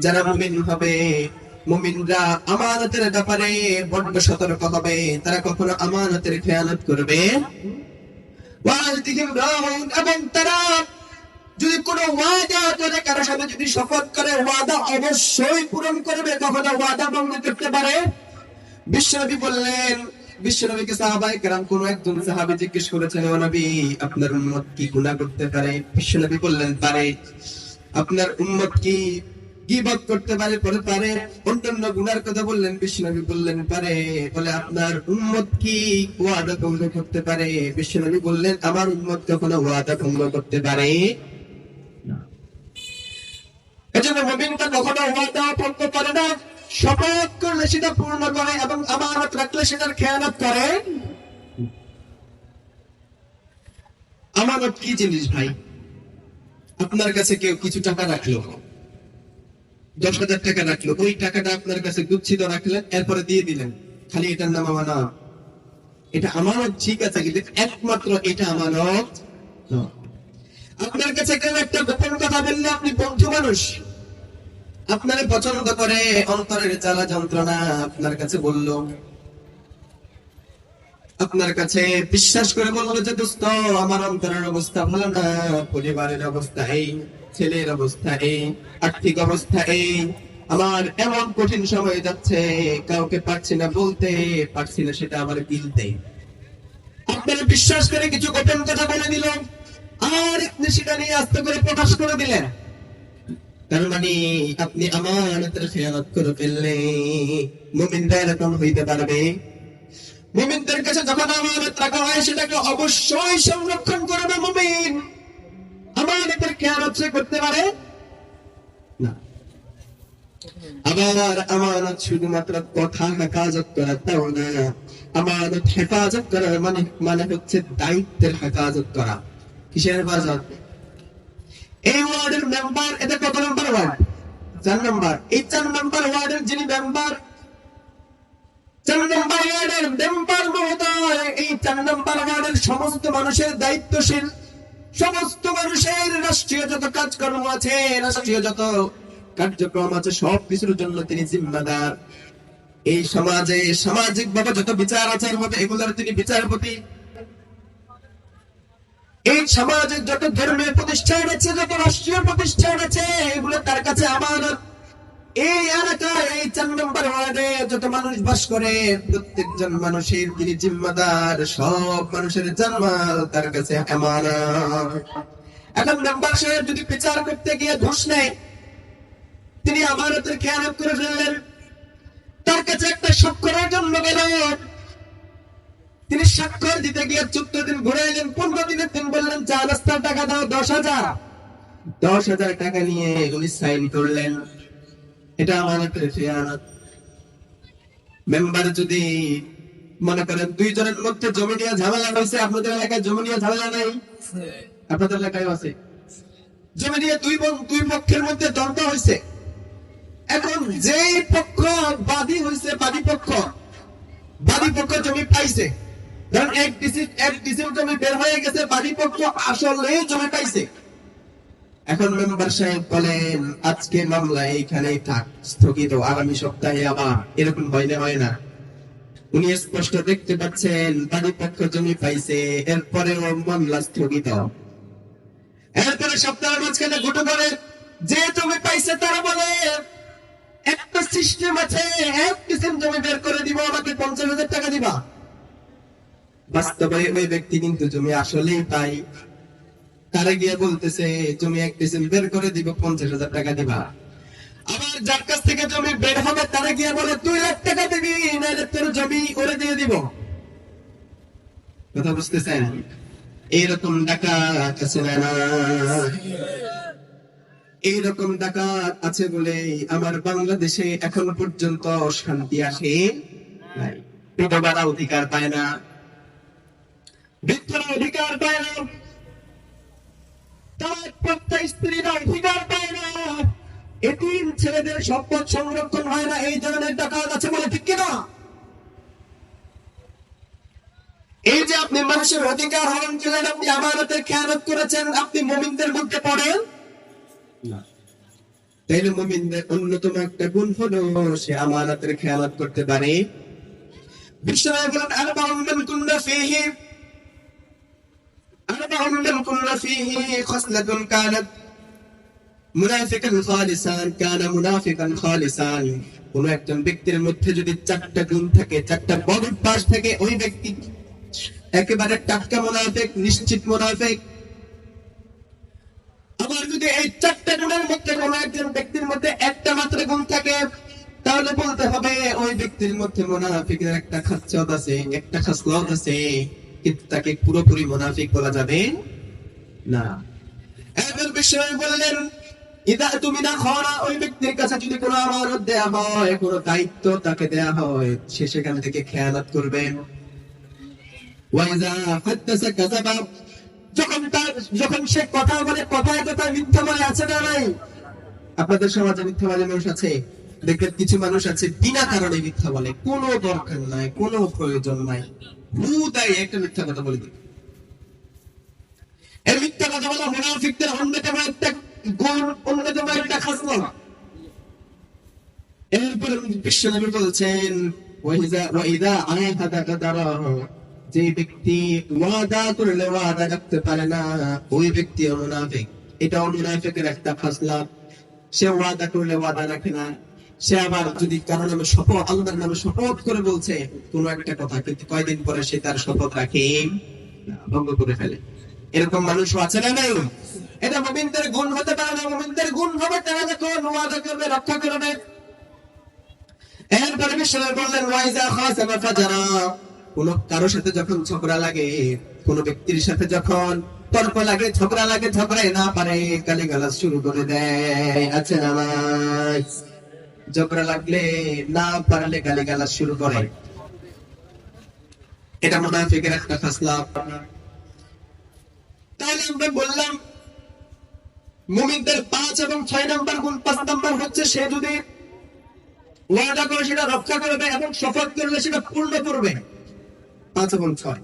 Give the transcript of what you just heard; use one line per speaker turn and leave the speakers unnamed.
যারা মুমিন হবে, মুমিনরা আমানতের ব্যাপারে বড্ড সতর্ক হবে। তারা কখনো আমানতের খেয়ানত করবে? এবং তারা যদি কোনো ওয়াদা করে কারোর সাথে যদি শপথ করে, ওয়াদা অবশ্যই পূরণ করবে। কখনো ওয়াদা ভঙ্গ করতে পারে? বিশ্বনবী বললেন বিশ্বনবীকে সাহাবাই কেরাম কোন একজন সাহাবী জিজ্ঞেস করেছেন ও নবী আপনার উম্মত কি গুনাহ করতে পারে? বিশ্বনবী বললেন পারে। আপনার উম্মত কি গীবত করতে পারে? পরে। পারে। অন্যান্য গুনার কথা বললেন বিশ্বনবী বললেন পারে। বলে আপনার উম্মত কি ওয়াদা ভঙ্গ করতে পারে? বিশ্বনবী বললেন আমার উম্মত কখনো ওয়াদা ভঙ্গ করতে পারে। এজন্য মুমিনটা কখনো ওয়াদা ভঙ্গ করে না। শপথ পূর্ণ করে এবং আমানত রাখলে সেটার করে। আমানত কি জিনিস ভাই? আপনার কাছে কেউ কিছু টাকা রাখল? দশ হাজার টাকা রাখল। ওই টাকাটা আপনার কাছে গুচ্ছিত রাখলেন এরপরে দিয়ে দিলেন। খালি এটার নাম আমানত। এটা আমানত ঠিক আছে, কিন্তু একমাত্র এটা আমানত আপনার কাছে কেউ একটা গোপন কথা বললে? আপনি বন্ধু মানুষ। আপনারে পছন্দ করে, অন্তরের জ্বালা যন্ত্রণা আপনার কাছে বলল। আপনার কাছে বিশ্বাস করে বলল যে, দোস্ত, আমার অন্তরের অবস্থা ভালো না, পরিবারের অবস্থা এই, ছেলের অবস্থা এই, আর্থিক অবস্থা এই। আমার এমন কঠিন সময় যাচ্ছে, কাউকে পারছি না বলতে, পারছি না সেটা আমার গিলতে আপনারা বিশ্বাস করে কিছু গোপন কথা বলে দিল। আর সেটা নিয়ে আস্তে করে প্রকাশ করে দিলেন। তার মানে আপনি আমানতের খেয়ালত করে ফেললে হইতে পারবে। মুমিনদের কাছে আমানত রাখা হয়, সেটাকে অবশ্যই সংরক্ষণ করবে মুমিন। আমানতের খেয়ালত সে করতে পারে? আবার আমানত শুধুমাত্র কথা হেফাজত করা তাও না। আমানত হেফাজত করার মানে মানে হচ্ছে দায়িত্বের হেফাজত করা। কিসের হেফাজত? এই ওয়ার্ডের মেম্বার কত ওয়ার্ড চার এই চার ওয়ার্ডের যিনি মেম্বার সমস্ত মানুষের দায়িত্বশীল, সমস্ত মানুষের রাষ্ট্রীয় যত কাজকর্ম আছে, রাষ্ট্রীয় যত কার্যক্রম আছে, সব কিছুর জন্য তিনি জিম্মাদার। এই সমাজে সামাজিক ভাবে যত বিচার আচার হবে, এগুলোর তিনি বিচারপতি। এই সমাজের যত ধর্মীয় প্রতিষ্ঠান আছে, যত রাষ্ট্রীয় প্রতিষ্ঠান আছে, এগুলো তার কাছে আমার এই এলাকায় এই চার নম্বর ওয়ার্ডে যত মানুষ বাস করে, প্রত্যেকজন মানুষের তিনি জিম্মাদার, সব মানুষের জন্মাল তার কাছে আমার এখন মেম্বার সাহেব যদি বিচার করতে গিয়ে ঘুষ নেয়, তিনি আমানতের খেয়ানত করে ফেললেন। তার কাছে একটা স্বাক্ষরের জন্য গেল তিনি স্বাক্ষর দিতে গিয়ে চোদ্দ দিন ঘুরে এলেন, পনেরো দিনের চা রাস্তার টাকা দাও, দশ হাজার। দশ হাজার টাকা নিয়ে উনি সাইন করলেন। এটা আমানতের মেম্বার যদি মনে করেন দুইজনের মধ্যে জমি নিয়ে ঝামেলা হয়েছে, আপনাদের এলাকায় জমি নিয়ে ঝামেলা নাই? আপনাদের এলাকায় আছে। জমি নিয়ে দুই দুই পক্ষের মধ্যে দ্বন্দ্ব হয়েছে। এখন যেই পক্ষ বাদী হয়েছে, বাদী পক্ষ। বাদী পক্ষ জমি পাইছে। স্থগিত, আগামী সপ্তাহে আবার, এরকম হয় হয় না। উনি স্পষ্ট দেখতে পাচ্ছেন বাদী পক্ষ জমি পাইছে মামলা স্থগিত। এরপরে সপ্তাহের মাঝখানে যে জমি পাইছে তারা বলে, একটা সিস্টেম আছে, এক কিসিম জমি বের করে দিব, আমাকে পঞ্চাশ হাজার টাকা দিবা। বাস্তবে ওই ব্যক্তি কিন্তু জমি আসলেই পাই। তারা গিয়ে বলতেছে, জমি এক কিসিম বের করে দিব, পঞ্চাশ হাজার টাকা দিবা। আবার যার কাছ থেকে জমি বের হবে, তারা গিয়ে বলে দুই লাখ টাকা দিবি নাহলে তোর জমি ওরে দিয়ে দিব। কথা বুঝতেছেন? আছে না এইরকম ডাকাত আছে বলে আমার বাংলাদেশে এখন পর্যন্ত শান্তি আসে নাই। অধিকার পায় না। বৃদ্ধরা অধিকার পায় না। তার প্রত্যেক স্ত্রীরা অধিকার পায় না। এতিম ছেলেদের সম্পদ সংরক্ষণ হয় না এই ধরনের ডাকাত আছে বলে ঠিক কিনা? এই যে আপনি মানুষের অধিকার হরণ করলেন আপনি আমানতের খেয়ানত করেছেন আপনি মুমিনদের মধ্যে পড়েন? না। তাইলে মুমিনদের অন্যতম একটা গুণ হলো সে আমানতের খেয়ানত করতে পারে। বিশ্বনবী বলেন আরবাউন মান কুন্না ফীহি কানাত মুনাফিকান খালিসান কানা একজন ব্যক্তির মধ্যে যদি চারটা গুণ থাকে, চারটা থাকে ওই ব্যক্তি একেবারে টাটকা মুনাফিক, নিশ্চিত মুনাফিক। আবার যদি এই চারটা গুণের মধ্যে কোন একজন ব্যক্তির মধ্যে একটা মাত্র গুণ থাকে, তাহলে বলতে হবে ওই ব্যক্তির মধ্যে মুনাফিকের একটা খাচ্ছত আছে, একটা খাসলত আছে। কিন্তু তাকে পুরোপুরি মুনাফিক বলা যাবে না। এবার বিষয় বললেন, ইদা তুমি না খরা ওই ব্যক্তির কাছে যদি কোনো আমানত দেয়া হয়, কোনো দায়িত্ব তাকে দেয়া হয়, সে সেখান থেকে খেয়ালত ওয়াইজা কাযাবা, যখন তার, যখন সে কথা বলে মিথ্যা বলে আছে না নাই? আপনাদের সমাজে মিথ্যাবাদী মানুষ আছে? দেখবেন কিছু মানুষ আছে, বিনা কারণে মিথ্যা বলে, কোনো দরকার নাই, কোনো প্রয়োজন নাই। ভূতাই একটা মিথ্যা কথা বলে দিবে এই মিথ্যা কথা বলা মুনাফিকদের একটা একটা এরপরে বিশ্বনবী বলছেন যে ব্যক্তি ওয়াদা করলে ওয়াদা রাখতে পারে না, ওই ব্যক্তি মুনাফিক এটা মুনাফিকের একটা খাসলত সে ওয়াদা করলে ওয়াদা রাখে না। সে আবার যদি কারও নামে শপথ, আল্লাহর নামে শপথ করে বলছে, কোনো একটা কথা, কিন্তু কয়দিন পরে সে তার শপথ রাখে? ভঙ্গ করে ফেলে। এরকম মানুষও আছে না নাই এটা মুমিনদের গুণ হতে পারে না, মুমিনদের গুণ হবে, তারা যখন ওয়াদা করবে, রক্ষা করবে। এরপরে বললেন ওয়াইজা ফাজারা। কোন সাথে যখন ঝগড়া লাগে, কোন ব্যক্তির সাথে যখন তর্ক লাগে, ঝগড়া লাগে না পারে গালি গালাজ শুরু করে দেয়। আছে না ঝগড়া লাগলে না পারলে গালি গালাজ শুরু করে। এটা মুনাফিকের একটা খাসলা তাহলে আমরা বললাম, মুমিনদের পাঁচ এবং ছয় নাম্বার গুণ পাঁচ নাম্বার হচ্ছে সে যদি ওয়াদা করে সেটা রক্ষা করবে এবং শপথ করলে সেটা পূর্ণ করবে। পাঁচ এবং ছয়।